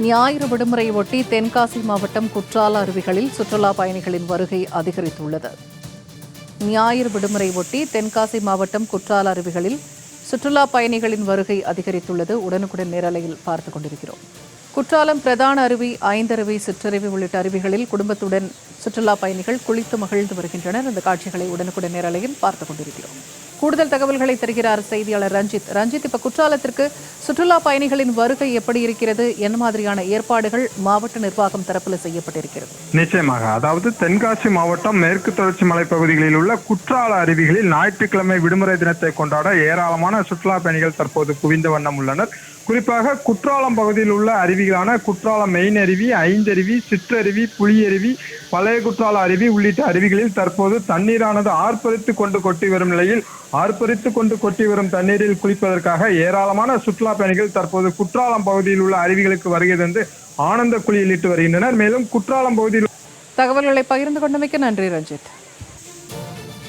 ஞாயிறு விடுமுறையை ஒட்டி தென்காசி மாவட்டம் குற்றால அருவிகளில் சுற்றுலா பயணிகளின் வருகை அதிகரித்துள்ளது. ஞாயிறு விடுமுறையொட்டி தென்காசி மாவட்டம் குற்றால அருவிகளில் சுற்றுலா பயணிகளின் வருகை அதிகரித்துள்ளது. உடனுக்குடன் நேரலையில் பார்த்துக் கொண்டிருக்கிறோம். குற்றாலம் பிரதான அருவி ஐந்தருவி சிற்றருவி உள்ளிட்ட அருவிகளில் குடும்பத்துடன் சுற்றுலா பயணிகள் குளித்து மகிழ்ந்து வருகின்றனர். இந்த காட்சிகளை உடனுக்குடன் நேரலையில் பார்த்துக் கொண்டிருக்கிறோம். கூடுதல் தகவல்களை தருகிறார் செய்தியாளர் ரஞ்சித். ரஞ்சித் இப்ப குற்றாலத்திற்கு சுற்றுலா பயணிகளின் வருகை எப்படி இருக்கிறது? என்ன மாதிரியான ஏற்பாடுகள் மாவட்ட நிர்வாகம் தரப்பில் செய்யப்பட்டிருக்கிறது? நிச்சயமாக. அதாவது தென்காசி மாவட்டம் மேற்கு தொடர்ச்சி மலைப்பகுதிகளில் உள்ள குற்றால அருவிகளில் ஞாயிற்றுக்கிழமை விடுமுறை தினத்தை கொண்டாட ஏராளமான சுற்றுலா பயணிகள் தற்போது குவிந்த வண்ணம் உள்ளனர். குறிப்பாக குற்றாலம் பகுதியில் உள்ள அருவிகளான குற்றாலம் மெயின் அருவி ஐந்தருவி சிற்றருவி புலியருவி பழைய குற்றால அருவி உள்ளிட்ட அருவிகளில் தற்போது தண்ணீரானது ஆர்ப்பரித்து கொண்டு கொட்டி வரும் நிலையில் ஆர்ப்பரித்து கொண்டு கொட்டி வரும் தண்ணீரில் குளிப்பதற்காக ஏராளமான சுற்றுலா பயணிகள் தற்போது குற்றாலம் பகுதியில் உள்ள அருவிகளுக்கு வருகை தந்து ஆனந்த குளியலிட்டு வருகின்றனர். மேலும் குற்றாலம் பகுதியில் தகவல்களை பகிர்ந்து கொண்டமைக்கு நன்றி ரஞ்சித்.